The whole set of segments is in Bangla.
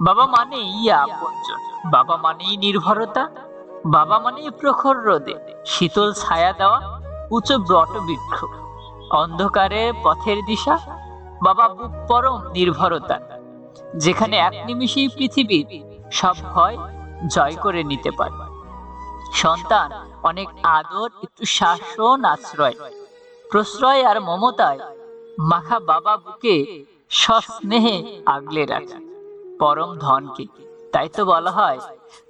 বাবা মানেই আপনজন। বাবা মানেই নির্ভরতা, বাবা মানেই প্রখর রোদে, শীতল ছায়া দেওয়া, উঁচু বটবৃক্ষ অন্ধকারে পথের দিশা, বাবা পরম নির্ভরতা, যেখানে এক নিমিষেই পৃথিবীর সব ভয় জয় করে নিতে পারে। সন্তান অনেক আদর, একটু শাসন, আশ্রয়, প্রশ্রয় আর মমতায় মাখা বাবা বুকে সস্নেহে আগলে রাখে। পরম ধনকে। তাই তো বলা হয়,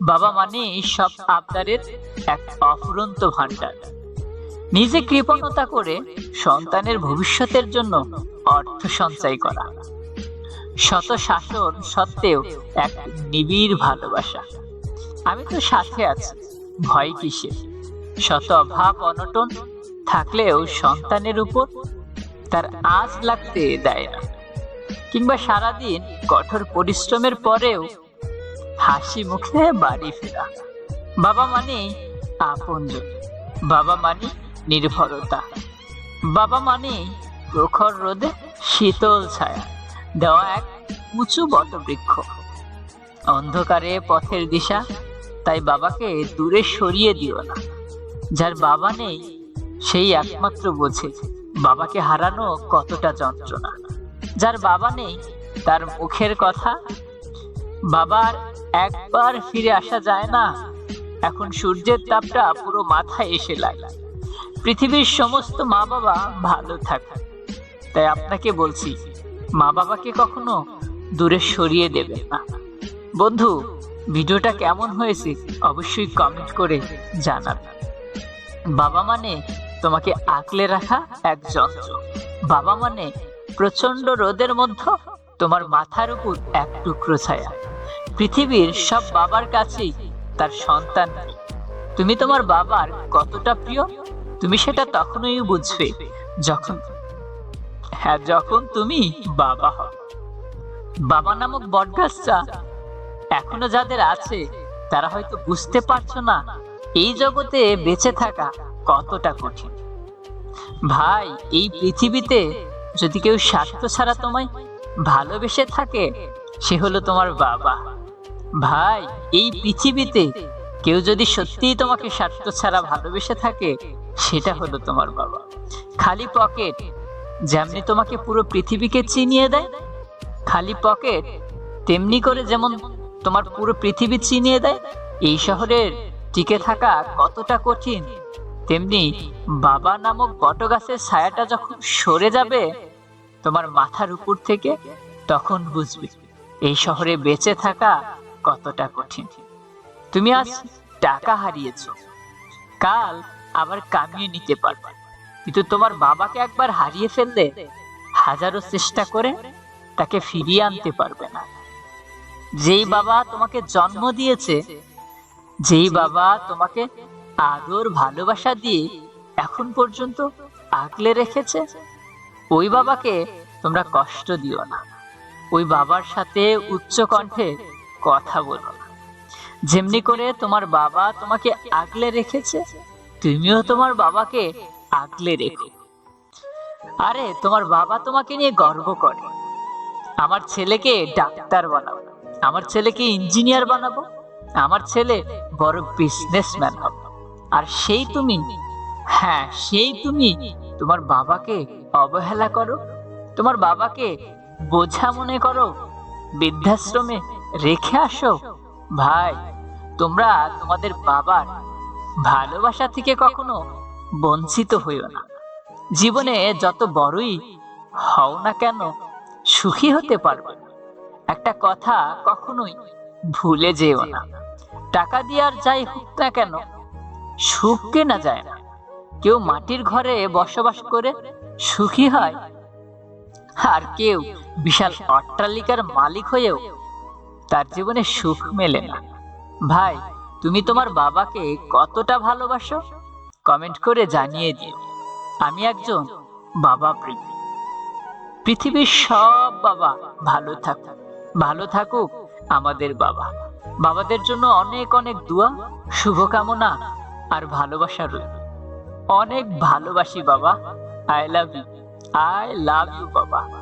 বাবা মানে সব আবদারের এক অফুরন্ত ভান্ডার নিজে কৃপণতা করে সন্তানের ভবিষ্যতের জন্য অর্থ সঞ্চয় করা। শত শাসন সত্ত্বেও এক নিবিড় ভালোবাসা। আমি তো সাথে আছি, ভয় কিসে শত অভাব অনটন থাকলেও সন্তানের উপর তার আজ লাগতে দেয় না। কিংবা সারাদিন কঠোর পরিশ্রমের পরেও হাসি মুখে বাড়ি ফেরা। বাবা মানে আপনজন বাবা মানে নির্ভরতা। বাবা মানে প্রখর রোদে শীতল ছায়া। দেওয়া এক উঁচু বটবৃক্ষ। অন্ধকারে পথের দিশা, তাই বাবাকে দূরে সরিয়ে দিও না। যার বাবা নেই, সেই একমাত্র বোঝে বাবাকে হারানো কতটা যন্ত্রণা। যার বাবা নেই, তার মুখের কথা বাবার একবার ফিরে আসা যায় না। এখন সূর্যের তাপটা পুরো মাথায় এসে লাগে। পৃথিবীর সমস্ত মা বাবা ভালো থাকে তাই আপনাকে বলছি মা বাবাকে কখনো দূরে সরিয়ে দেবেন না। বন্ধু, ভিডিওটা কেমন হয়েছে অবশ্যই কমেন্ট করে জানাবেন। বাবা মানে তোমাকে আঁকলে রাখা এক যন্ত্র। বাবা মানে প্রচণ্ড রোদের মধ্যে তোমার মাথার উপর এক টুকরো ছায়া। পৃথিবীর সব বাবার কাছেই তার সন্তান। তুমি তোমার বাবার কতটা প্রিয়, তুমি সেটা তখনই বুঝবে যখন হ্যাঁ যখন তুমি বাবা হও। বাবা নামক বটগাছটা এখনও যাদের আছে, তারা হয়তো বুঝতে পারছ না এই জগতে বেঁচে থাকা কতটা কঠিন। ভাই, এই পৃথিবীতে যদি কেউ স্বার্থ ছাড়া তোমায় ভালোবেসে থাকে, সে হলো তোমার বাবা। ভাই, এই পৃথিবীতে কেউ যদি সত্যিই তোমাকে স্বার্থ ছাড়া ভালোবেসে থাকে, সেটা হলো তোমার বাবা। খালি পকেট, যেমনি তোমাকে পুরো পৃথিবীকে চিনিয়ে দেয়, খালি পকেট, তেমনি করে যেমন তোমার পুরো পৃথিবী চিনিয়ে দেয়, এই শহরের টিকে থাকা কতটা কঠিন, তেমনি বাবা নামক বটগাছের ছায়াটা যখন সরে যাবে তোমার মাথার উপর থেকে তখন বুঝবে এই শহরে বেঁচে থাকা কতটা কঠিন। তুমি আজ টাকা হারিয়েছো। কাল আবার কামিয়ে নিতে পারবে। কিন্তু তোমার বাবাকে একবার হারিয়ে ফেললে হাজারো চেষ্টা করে তাকে ফিরিয়ে আনতে পারবে না। যেই বাবা তোমাকে জন্ম দিয়েছে, যেই বাবা তোমাকে আদর ভালোবাসা দিয়ে এখন পর্যন্ত আগলে রেখেছে ওই বাবাকে তোমরা কষ্ট দিও না। ওই বাবার সাথে উচ্চ কণ্ঠে কথা বলো না। যেমনি করে তোমার বাবা তোমাকে আগলে রেখেছে, তুমিও তোমার বাবাকে আগলে রেখো। আরে, তোমার বাবা তোমাকে নিয়ে গর্ব করে। আমার ছেলেকে ডাক্তার বানাবো আমার ছেলেকে ইঞ্জিনিয়ার বানাবো, আমার ছেলে বড় বিজনেসম্যান হবে। আর সেই তুমি হ্যাঁ সেই তুমি তোমার বাবাকে অবহেলা করো? তোমার বাবাকে বোঝা মনে করো? বৃদ্ধাশ্রমে রেখে আসো? ভাই, তোমরা তোমাদের বাবার ভালোবাসা থেকে কখনো বঞ্চিত হইও না। জীবনে যত বড়ই হও না কেন, সুখী হতে পারবে না। একটা কথা কখনোই ভুলে যেও না। টাকা দিয়ে আর যাই হোক না কেন সুখ কেনা যায় না। কেউ মাটির ঘরে বসবাস করে সুখী হয়, আর কেউ বিশাল অট্টালিকার মালিক হয়েও তার জীবনে সুখ মেলে না। ভাই, তুমি তোমার বাবাকে কতটা ভালোবাসো? কমেন্ট করে জানিয়ে দিও। আমি একজন বাবা প্রেমী। পৃথিবীর সব বাবা ভালো থাকুক ভালো থাকুক আমাদের বাবা। বাবাদের জন্য অনেক অনেক দোয়া, শুভকামনা আর ভালোবাসা রইল। অনেক ভালোবাসি বাবা। I love you I love you বাবা।